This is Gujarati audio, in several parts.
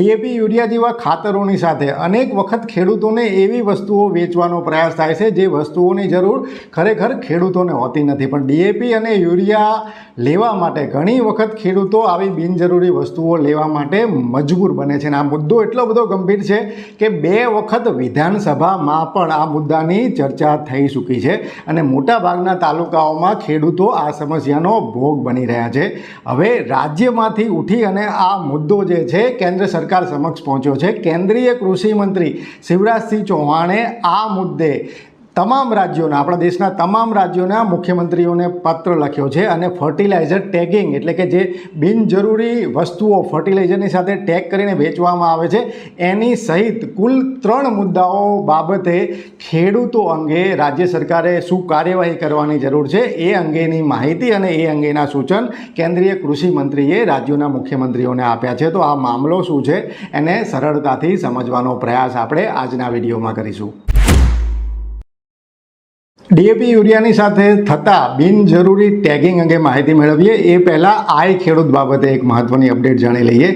ડીએપી યુરિયા જેવા ખાતરોની સાથે અનેક વખત ખેડૂતોને એવી વસ્તુઓ વેચવાનો પ્રયાસ થાય છે જે વસ્તુઓની જરૂર ખરેખર ખેડૂતોને હોતી નથી. પણ ડીએપી અને યુરિયા લેવા માટે ઘણી વખત ખેડૂતો આવી બિનજરૂરી વસ્તુઓ લેવા માટે મજબૂર બને છે. અને આ મુદ્દો એટલો બધો ગંભીર છે કે બે વખત વિધાનસભામાં પણ આ મુદ્દાની ચર્ચા થઈ ચૂકી છે અને મોટાભાગના તાલુકાઓમાં ખેડૂતો આ સમસ્યાનો ભોગ બની રહ્યા છે. હવે રાજ્યમાંથી ઉઠી અને આ મુદ્દો જે છે, કેન્દ્ર સરકાર સમક્ષ પહોંચ્યો છે. કેન્દ્રીય કૃષિ મંત્રી શિવરાજસિંહ ચૌહાણે આ મુદ્દે તમામ રાજ્યોના, આપણા દેશના તમામ રાજ્યોના મુખ્યમંત્રીઓને પત્ર લખ્યો છે અને ફર્ટિલાઇઝર ટેગિંગ એટલે કે જે બિનજરૂરી વસ્તુઓ ફર્ટિલાઇઝરની સાથે ટેગ કરીને વેચવામાં આવે છે, એની સહિત કુલ ત્રણ મુદ્દાઓ બાબતે ખેડૂતો અંગે રાજ્ય સરકારે શું કાર્યવાહી કરવાની જરૂર છે એ અંગેની માહિતી અને એ અંગેના સૂચન કેન્દ્રીય કૃષિ મંત્રીએ રાજ્યોના મુખ્યમંત્રીઓને આપ્યા છે. તો આ મામલો શું છે એને સરળતાથી સમજવાનો પ્રયાસ આપણે આજના વિડીયોમાં કરીશું. ડીએપી યુરિયાની સાથે થતા બિનજરૂરી ટેગિંગ અંગે માહિતી મેળવીએ. એ પહેલાં આઈ ખેડૂત બાબતે એક મહત્ત્વની અપડેટ જાણી લઈએ.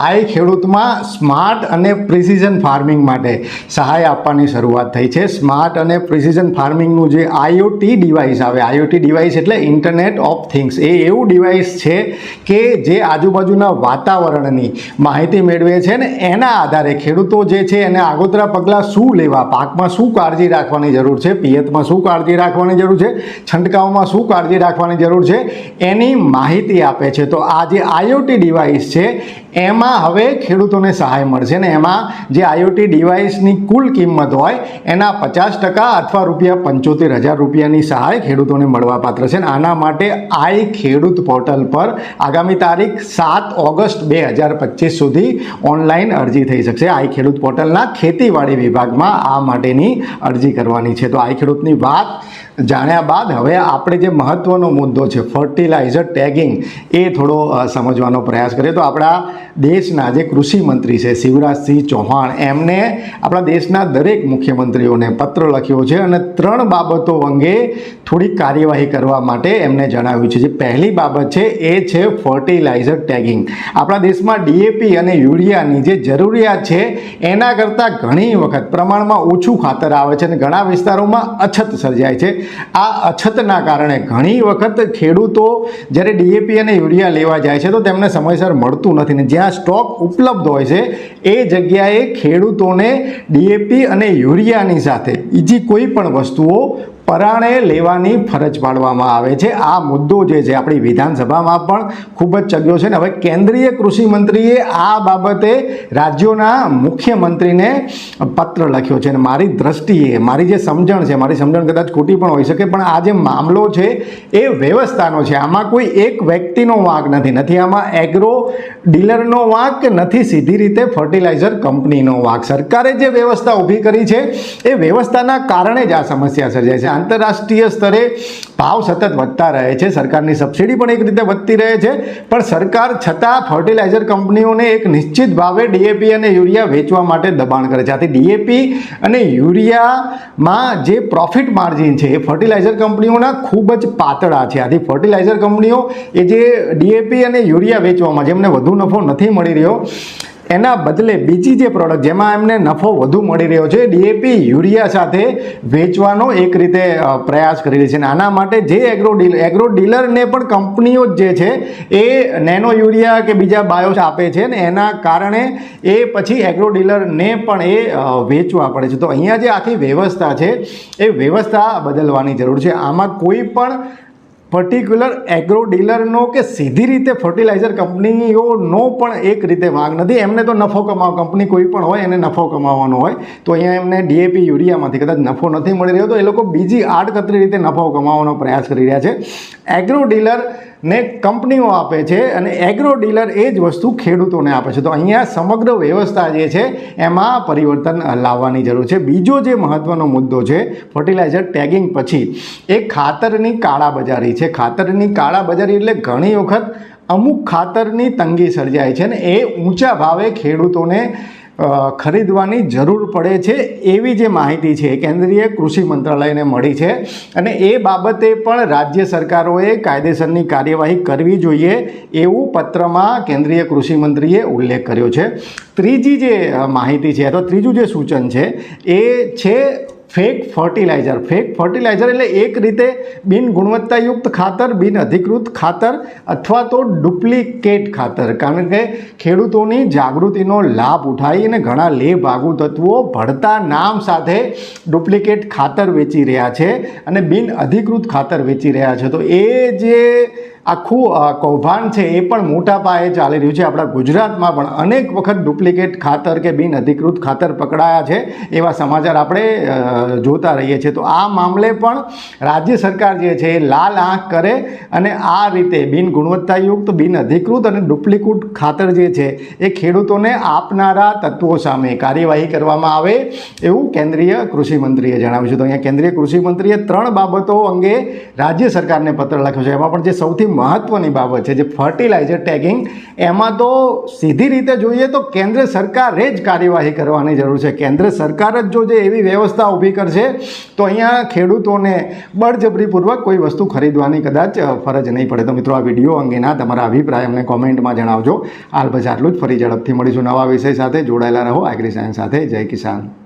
આઈ ખેડૂતમાં સ્માર્ટ અને પ્રિસિઝન ફાર્મિંગ માટે સહાય આપવાની શરૂઆત થઈ છે. સ્માર્ટ અને પ્રિસિઝન ફાર્મિંગનું જે આઈઓટી ડિવાઇસ આવે, આઈઓટી ડિવાઇસ એટલે ઇન્ટરનેટ ઓફ થિંગ્સ, એ એવું ડિવાઇસ છે કે જે આજુબાજુના વાતાવરણની માહિતી મેળવે છે ને એના આધારે ખેડૂતો જે છે એને આગોતરા પગલાં શું લેવા, પાકમાં શું કાળજી રાખવાની જરૂર છે, પિયતમાં શું કાળજી રાખવાની જરૂર છે? છંટકાવમાં શું કાળજી રાખવાની જરૂર છે? એની માહિતી આપે છે. તો આ જે આઈઓટી ડિવાઇસ છે. એમાં હવે ખેડૂતોને સહાય મળશે ને એમાં જે આઈઓટી ડિવાઇસની કુલ કિંમત હોય, એના પચાસ ટકા અથવા રૂપિયા પંચોતેર હજાર રૂપિયાની સહાય ખેડૂતોને મળવાપાત્ર છે આના માટે આઈ ખેડૂત પોર્ટલ પર આગામી તારીખ સાત ઓગસ્ટ બે હજાર પચીસ સુધી ઓનલાઈન અરજી થઈ શકશે. આઈ ખેડૂત પોર્ટલના ખેતીવાડી વિભાગમાં આ માટેની અરજી કરવાની છે. તો આઈ ખેડૂતની વાત જાણ્યા બાદ હવે આપણે જે મહત્ત્વનો મુદ્દો છે ફર્ટિલાઇઝર ટેગિંગ એ થોડો સમજવાનો પ્રયાસ કરીએ. તો આપણા દેશના જે કૃષિ મંત્રી છે, શિવરાજસિંહ ચૌહાણ, એમને આપણા દેશના દરેક મુખ્યમંત્રીઓને પત્ર લખ્યો છે અને ત્રણ બાબતો અંગે થોડી કાર્યવાહી કરવા માટે એમને જણાવ્યું છે. જે પહેલી બાબત છે, એ છે ફર્ટિલાઇઝર ટેગિંગ આપણા દેશમાં ડીએપી અને યુરિયાની જે જરૂરિયાત છે, એના કરતાં ઘણી વખત પ્રમાણમાં ઓછું ખાતર આવે છે અને ઘણા વિસ્તારોમાં અછત સર્જાય છે. આ અછતના કારણે ઘણી વખત ખેડૂતો જ્યારે ડીએપી અને યુરિયા લેવા જાય છે તો તેમને સમયસર મળતું નથી ને જ્યાં સ્ટોક ઉપલબ્ધ હોય છે, એ જગ્યાએ ખેડૂતોને ડીએપી અને યુરિયાની સાથે બીજી કોઈ પણ વસ્તુઓ પરાણે લેવાની ફરજ પાડવામાં આવે છે. આ મુદ્દો જે છે આપણી વિધાનસભામાં પણ ખૂબ જ ચગ્યો છે ને હવે કેન્દ્રીય કૃષિ મંત્રીએ આ બાબતે રાજ્યોના મુખ્યમંત્રીને પત્ર લખ્યો છે. અને મારી દ્રષ્ટિએ, મારી જે સમજણ છે, મારી સમજણ કદાચ ખોટી પણ હોઈ શકે, પણ આ જે મામલો છે એ વ્યવસ્થાનો છે. આમાં કોઈ એક વ્યક્તિનો વાંક નથી. નથી આમાં એગ્રો ડીલરનો વાંક, નથી સીધી રીતે ફર્ટિલાઇઝર કંપનીનો વાંક. સરકારે જે વ્યવસ્થા ઊભી કરી છે, એ વ્યવસ્થાના કારણે જ આ સમસ્યા સર્જાય છે. આંતરરાષ્ટ્રીય સ્તરે ભાવ સતત વધતા રહે છે. સરકારની સબસિડી પણ એક રીતે વધતી રહે છે. પણ સરકાર છતાં ફર્ટિલાઇઝર કંપનીઓને એક નિશ્ચિત ભાવે ડીએપી અને યુરિયા વેચવા માટે દબાણ કરે છે. આથી ડીએપી અને યુરિયામાં જે પ્રોફિટ માર્જિન છે એ ફર્ટિલાઇઝર કંપનીઓના ખૂબ જ પાતળા છે. આથી ફર્ટિલાઇઝર કંપનીઓ એ જે ડીએપી અને યુરિયા વેચવામાં જેમને વધુ નફો નથી મળી રહ્યો એના બદલે બીજી જે પ્રોડક્ટ જેમાં એમને નફો વધુ મળી રહ્યો છે ડીએપી યુરિયા સાથે વેચવાનો એક રીતે પ્રયાસ કરી રહી છે. અને આના માટે જે એગ્રો ડીલર એગ્રો ડીલરને પણ કંપનીઓ જ જે છે, એ નેનો યુરિયા કે બીજા બાયોસ આપે છે ને એના કારણે એ પછી એગ્રો ડીલરને પણ એ વેચવા પડે છે. તો અહીંયા જે આખી વ્યવસ્થા છે, એ વ્યવસ્થા બદલવાની જરૂર છે. આમાં કોઈ પણ પર્ટિક્યુલર એગ્રો ડીલરનો કે સીધી રીતે ફર્ટિલાઇઝર કંપનીઓનો પણ એક રીતે ભાગ નથી. એમને તો નફો કમાવ, કંપની કોઈ પણ હોય એને નફો કમાવાનો હોય. તો અહીંયા એમને ડીએપી યુરિયામાંથી કદાચ નફો નથી મળી રહ્યો. તો એ લોકો બીજી આડકતરી રીતે નફો કમાવાનો પ્રયાસ કરી રહ્યા છે. એગ્રો ડીલર ને કંપનીઓ આપે છે અને એગ્રો ડીલર એ જ વસ્તુ ખેડૂતોને આપે છે. તો અહીંયા સમગ્ર વ્યવસ્થા જે છે, એમાં પરિવર્તન લાવવાની જરૂર છે. બીજો જે મહત્વનો મુદ્દો છે ફર્ટિલાઇઝર ટેગિંગ પછી, એ ખાતરની કાળાબજારી છે. ખાતરની કાળાબજારી એટલે ઘણી વખત અમુક ખાતરની તંગી સર્જાય છે ને એ ઊંચા ભાવે ખેડૂતોને ખરીદવાની જરૂર પડે છે એવી જે માહિતી છે કેન્દ્રીય કૃષિ મંત્રાલયને મળી છે. અને એ બાબતે પણ રાજ્ય સરકારોએ કાયદેસરની કાર્યવાહી કરવી જોઈએ એવું પત્રમાં કેન્દ્રીય કૃષિ મંત્રીએ ઉલ્લેખ કર્યો છે. ત્રીજી જે માહિતી છે અથવા ત્રીજું જે સૂચન છે એ છે ફેક ફર્ટિલાઇઝર. ફેક ફર્ટિલાઇઝર એટલે એક રીતે બિન ગુણવત્તાયુક્ત ખાતર, બિન અધિકૃત ખાતર અથવા તો ડુપ્લિકેટ ખાતર. કારણ કે ખેડૂતોની જાગૃતિનો લાભ ઉઠાવી અને ઘણા લેભાગુ તત્વો ભળતા નામ સાથે ડુપ્લિકેટ ખાતર વેચી રહ્યા છે અને બિન અધિકૃત ખાતર વેચી રહ્યા છે. તો એ જે આખું કૌભાંડ છે એ પણ મોટા પાયે ચાલી રહ્યું છે. આપણા ગુજરાતમાં પણ અનેક વખત ડુપ્લિકેટ ખાતર કે બિન અધિકૃત ખાતર પકડાયા છે એવા સમાચાર આપણે જોતા રહીએ છીએ. તો આ મામલે પણ રાજ્ય સરકાર જે છે એ લાલ આંખ કરે અને આ રીતે બિન ગુણવત્તાયુક્ત, બિન અધિકૃત અને ડુપ્લિકેટ ખાતર જે છે એ ખેડૂતોને આપનારા તત્વો સામે કાર્યવાહી કરવામાં આવે એવું કેન્દ્રીય કૃષિ મંત્રીએ જણાવ્યું છે. તો અહીંયા કેન્દ્રીય કૃષિ મંત્રીએ ત્રણ બાબતો અંગે રાજ્ય સરકારને પત્ર લખ્યો છે. એમાં પણ જે સૌથી મહત્વની બાબત છે જે ફર્ટિલાઇઝર ટેગિંગ, એમાં તો સીધી રીતે જોઈએ તો કેન્દ્ર સરકારે જ કાર્યવાહી કરવાની જરૂર છે. કેન્દ્ર સરકાર જ જો જે એવી વ્યવસ્થા ઊભી કરશે, તો અહીંયા ખેડૂતોને બળજબરીપૂર્વક કોઈ વસ્તુ ખરીદવાની કદાચ ફરજ નહીં પડે. તો મિત્રો, આ વીડિયો અંગેના તમારા અભિપ્રાય અમને કોમેન્ટમાં જણાવજો. હાલ બસ આટલું જ. ફરી ઝડપથી મળીશું નવા વિષય સાથે. જોડાયેલા રહો. એગ્રી સાયન્સ સાથે. જય કિસાન.